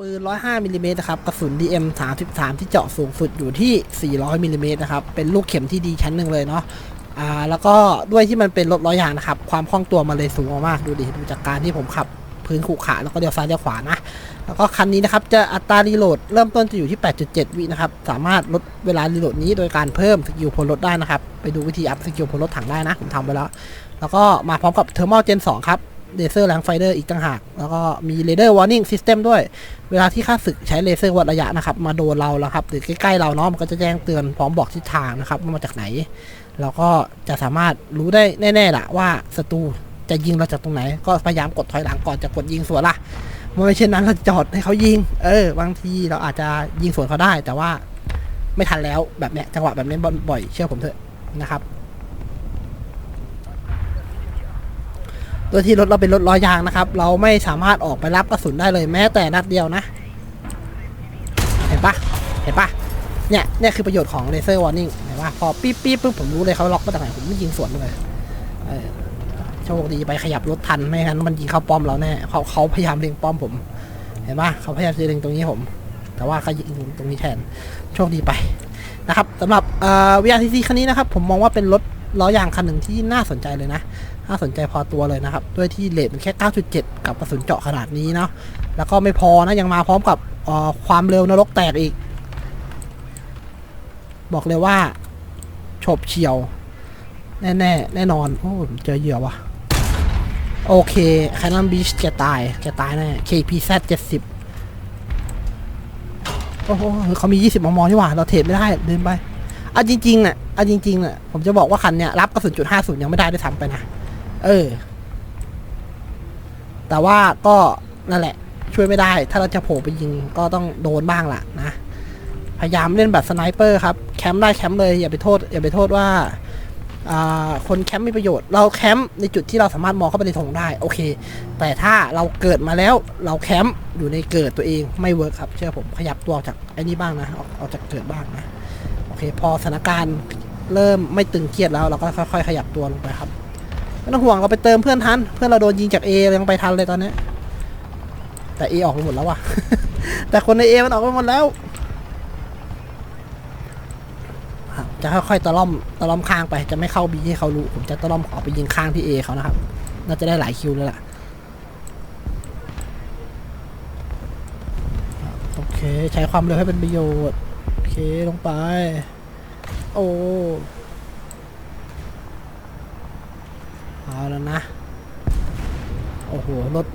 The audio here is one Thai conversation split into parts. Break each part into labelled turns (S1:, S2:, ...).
S1: ปืน 105มิลลิเมตรนะครับ กระสุน DM 33 ที่เจาะสูงสุดอยู่ที่ 400มิลลิเมตรนะครับ เป็นลูกเข็มที่ดีชั้นหนึ่งเลยเนาะ อ่า แล้วก็ด้วยที่มันเป็นรถล้อยยางนะครับ ความคล่องตัวมันเลยสูงมาก ดูดิ ดูจากการที่ผมขับพื้นขรุขระแล้วก็เลี้ยวซ้ายเลี้ยวขวานะ แล้วก็คันนี้นะครับ จะอัตรารีโหลดเริ่มต้นจะอยู่ที่ 8.7 วินะครับ สามารถลดเวลารีโหลดนี้โดยการเพิ่มสกิลพลรถได้นะครับ ไปดูวิธีอัพสกิลพลรถถังได้นะ ผมทำไปแล้ว แล้วก็มาพร้อมกับเทอร์ม l เจน2ครับ เลเซอร์แรงไฟเดอร์อีกต่างหาก แล้วก็มีเรเดอร์วอร์นิ่งซิสเต็มด้วย เวลาที่ค่าศึกใช้เลเซอร์วัดระยะนะครับ มาโดนเราแล้วครับหรือใกล้ๆเราเนาะมันก็จะแจ้งเตือนพร้อมบอกทิศทางนะครับว่ามาจากไหน เราก็จะสามารถรู้ได้แน่ๆล่ะว่าศัตรูจะยิงเราจากตรงไหน ก็พยายามกดถอยหลังก่อนจะกดยิงสวนล่ะไม่เช่นนั้นเราจอดให้เขายิง เออ บางทีเราอาจจะยิงสวนเขาได้ แต่ว่าไม่ทันแล้วแบบเนี้ยจังหวะแบบนี้บ่อยเชื่อผมเถอะนะครับ โดยที่รถเราเป็นรถล้อยางนะครับ เราไม่สามารถออกไปรับกระสุนได้เลยแม้แต่นัดเดียวนะ เห็นปะเห็นปะเนี่ยเนี่ยคือประโยชน์ของเลเซอร์วอร์นิ่งเห็นปะพอปี๊บปี๊บปุ๊บผมรู้เลยเขาล็อกมาจากไหนผมไม่ยิงสวนเลยเออโชคดีไปขยับรถทันไม่งั้นมันยิงเข้าป้อมเราแน่เขาเขาพยายามเล็งป้อมผม เห็นปะเขาพยายามจะเล็งตรงนี้ผม แต่ว่าเขายิงตรงนี้แทนโชคดีไปนะครับสำหรับเอ่อ VRTC คันนี้นะครับ ผมมองว่าเป็นรถ ล้อยางคันหนึ่งที่น่าสนใจเลยนะ น่าสนใจพอตัวเลยนะครับ ด้วยที่เลทมันแค่ 9.7 กับกระสุนเจาะขนาดนี้เนาะ แล้วก็ไม่พอนะยังมาพร้อมกับความเร็วนรกแตกอีก บอกเลยว่าโฉบเฉียว แน่แน่แน่นอน โอ้เจอเหยื่อวะโอเคแคนนอนบีชแกตาย แกตายแน่ KPZ 70โอ้โหเขามี 20มมที่หว่า เราเทรดไม่ได้เดินไปอะจริงๆน่ะ อะจริงๆน่ะผมจะบอกว่าคันเนี้ยรับกระสุนจุด50ยังไม่ได้ด้วยซ้ำไปนะ เออ แต่ว่าก็นั่นแหละ ช่วยไม่ได้ ถ้าเราจะโผล่ไปยิงก็ต้องโดนบ้างล่ะนะ พยายามเล่นแบบสไนเปอร์ครับ แคมป์ได้แคมป์เลย อย่าไปโทษ อย่าไปโทษว่าอ่าคนแคมป์มีประโยชน์ เราแคมป์ในจุดที่เราสามารถมองเข้าไปในธงได้โอเค แต่ถ้าเราเกิดมาแล้วเราแคมป์อยู่ในเกิดตัวเองไม่เวิร์คครับเชื่อผมขยับตัวออกจากไอ้นี่บ้างนะออกออกจากเกิดบ้างนะโอเค พอสถานการณ์ เริ่มไม่ตึงเครียดแล้วเราก็ค่อยๆขยับตัวลงไปครับไม่ต้องห่วงเราไปเติมเพื่อนทัน เพื่อนเราโดนยิงจาก A ยังไปทันเลยตอนนี้ แต่ A ออกไปหมดแล้วว่ะ แต่คนใน A มันออกไปหมดแล้ว จะค่อยๆตะล่อมตะล่อมข้างไปจะไม่เข้า B ให้เขารู้ผมจะตะล่อมออกไปยิงข้างที่ A เขานะครับ น่าจะได้หลายคิวเลยล่ะโอเค ใช้ความเร็วให้เป็นประโยชน์ โอเคลงไป โอ้เอาแล้วนะ โอ้โห รถ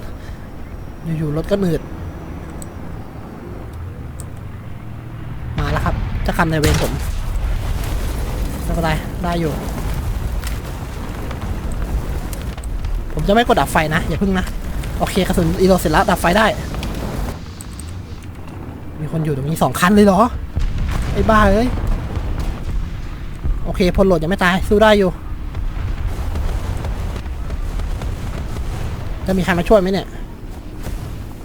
S1: อยู่ๆรถก็หนืด มาแล้วครับจะคำในเวรผมไม่เป็นไรได้อยู่ ผมจะไม่กดดับไฟนะ อย่าพึ่งนะ โอเคกระสุนอีโรเสร็จแล้วดับไฟได้ มีคนอยู่ตรงนี้สองคันเลยเหรอ ไอ้บ้าเอ้ย โอเคพลโหลดยังไม่ตาย สู้ได้อยู่ จะมีใครมาช่วยไหมเนี่ย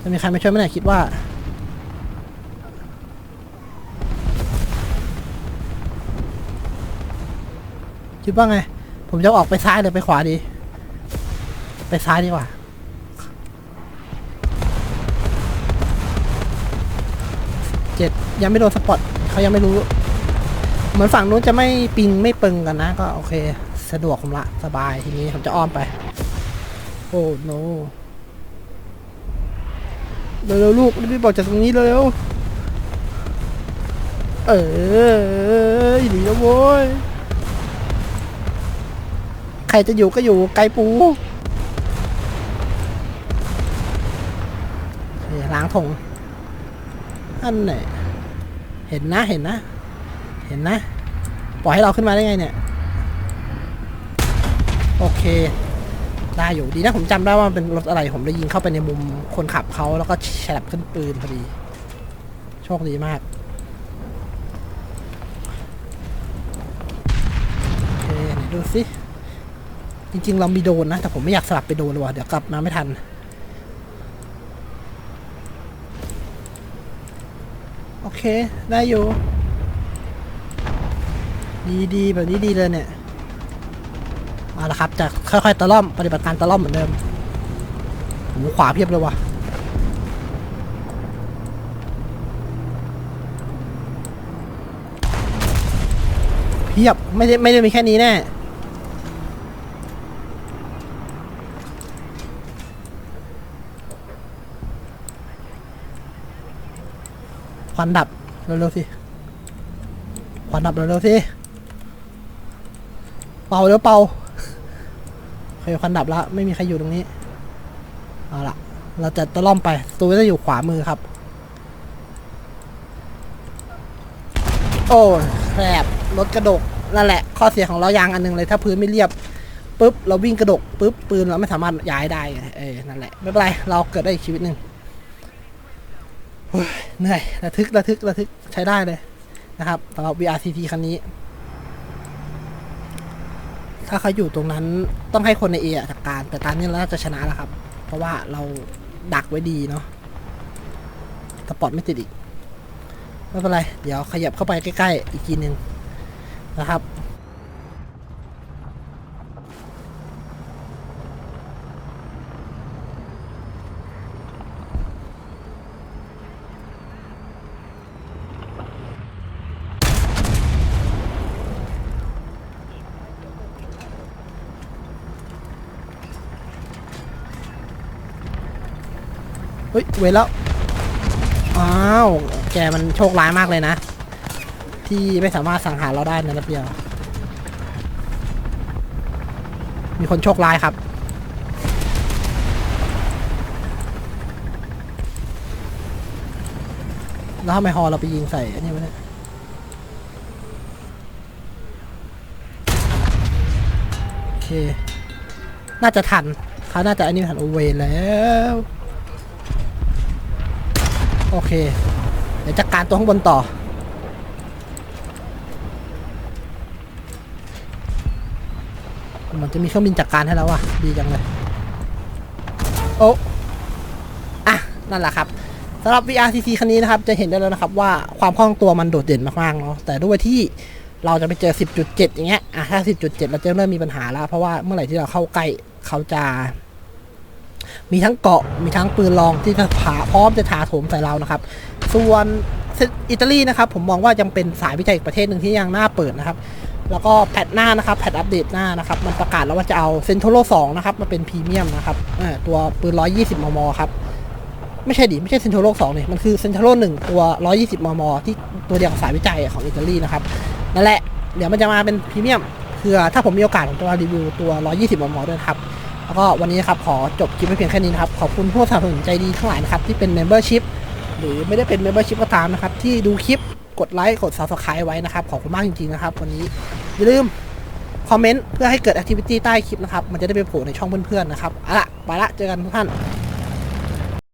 S1: จะมีใครมาช่วยไหมเนี่ยคิดว่า คิดว่าไง ผมจะออกไปซ้ายหรือไปขวาดี ไปซ้ายดีกว่าเจ็ดยังไม่โดนสปอตเขายังไม่รู้ เหมือนฝั่งนู้นจะไม่ปิงไม่ปึงกันนะ ก็โอเค สะดวกผมละสบายทีนี้ผมจะอ้อมไป โอ้โนเร็วๆลูกรีบบอกจากตรงนี้เร็วเออหนีแล้วโว้ยใครจะอยู่ก็อยู่ไกลปูเฮ้ยล้างถงอันไหนเห็นนะเห็นนะ เห็นนะ ปล่อยให้เราขึ้นมาได้ไงเนี่ย โอเค ได้อยู่ดีนะผมจำได้ว่ามันเป็นรถอะไร ผมเลยยิงเข้าไปในมุมคนขับเขาแล้วก็แฉลบขึ้นปืนพอดี โชคดีมากโอเคไหนดูสิจริงๆ เรามีโดนนะ แต่ผมไม่อยากสลับไปโดนเลยว่ะเดี๋ยวกลับมาไม่ทัน โอเค ได้อยู่ ดีดีแบบนี้ดีเลยเนี่ย มาละครับจากค่อยๆตะล่อมปฏิบัติการตะล่อมเหมือนเดิมหูขวาเพียบเลยว่ะเพียบไม่ได้ไม่ได้มีแค่นี้แน่ควันดับเร็วๆสิควันดับเร็วๆสิ ป่าเร็วเป่าโอเคควันดับแล้วไม่มีใครอยู่ตรงนี้เอาละเราจะตะล่อมไปตัวจะอยู่ขวามือครับ โอ้แคบรถกระดกนั่นแหละ ข้อเสียของล้อยางอันหนึงเลยถ้าพื้นไม่เรียบปุ๊บเราวิ่งกระดกปุ๊บปืนเราไม่สามารถย้ายได้เออนั่นแหละไม่เป็นไรเราเกิดได้อีกชีวิตหนึ่งเหนื่อยระทึกระทึกระทึกใช้ได้เลยนะครับสำหรับ VRCT คันนี้ ถ้าเขาอยู่ตรงนั้นต้องให้คนในเอจัดการ แต่ตานนี้เราน่าจะชนะแล้วครับ เพราะว่าเราดักไว้ดีเนาะสปอตไม่ติดอีก ไม่เป็นไร เดี๋ยวขยับเข้าไปใกล้ ๆ อีกทีหนึ่งนะครับ เฮ้ยเวแล้วอ้าวแกมันโชคร้ายมากเลยนะ ที่ไม่สามารถสังหารเราได้ในนัดเดียว มีคนโชคร้ายครับแล้วทำไมฮอเราไปยิงใส่อันนี้วะเนี่ยโอเค น่าจะทันเขาน่าจะอันนี้ทันโอเวแล้ว โอเค เดี๋ยวจัดการตัวข้างบนต่อ มันจะมีเครื่องบินจัดการให้แล้วว่ะ ดีจังเลย โอ้อะนั่นแหละครับสำหรับ VRCC คันนี้นะครับ จะเห็นได้แล้วนะครับว่าความคล่องตัวมันโดดเด่นมากๆเนาะ แต่ด้วยที่เราจะไปเจอ 10.7 อย่างเงี้ย อะถ้า 10.7 เราจะเริ่มมีปัญหาแล้ว เพราะว่าเมื่อไหร่ที่เราเข้าใกล้เขาจะ มีทั้งเกาะมีทั้งปืนลองที่จะผาพร้อมจะถาโถมใส่เรานะครับ ส่วนอิตาลีนะครับผมมองว่ายังเป็นสายวิจัยอีกประเทศหนึ่งที่ยังน่าเปิดนะครับ แล้วก็แพทหน้านะครับแพทอัปเดตหน้านะครับ มันประกาศแล้วว่าจะเอาเซนโทโล2นะครับมาเป็นพรีเมียมนะครับอ่าตัวปืน 120 มม ครับ ไม่ใช่ดิไม่ใช่เซนโทโล2เนี่ยมันคือเซนโทโล1ตัว 120 มม ที่ตัวเดียวกับสายวิจัยของอิตาลีนะครับนั่นแหละเดี๋ยวมันจะมาเป็นพรีเมียมคือถ้าผมมีโอกาสผมจะมารีวิวตัว 120 มม ด้วยครับ แล้วก็วันนี้นะครับขอจบคลิปไว้เพียงแค่นี้นะครับ ขอบคุณผู้สนับสนุนใจดีทั้งหลายนะครับ ที่เป็น Membership หรือไม่ได้เป็น Membership ก็ตามนะครับ ที่ดูคลิปกดไลค์กด Subscribe ไว้นะครับ ขอบคุณมากจริงๆนะครับ วันนี้อย่าลืมคอมเมนต์เพื่อให้เกิดแอคทิวิตี้ใต้คลิปนะครับ มันจะได้ไปโผล่ในช่องเพื่อนๆนะครับเอาล่ะไปละเจอกันทุกท่าน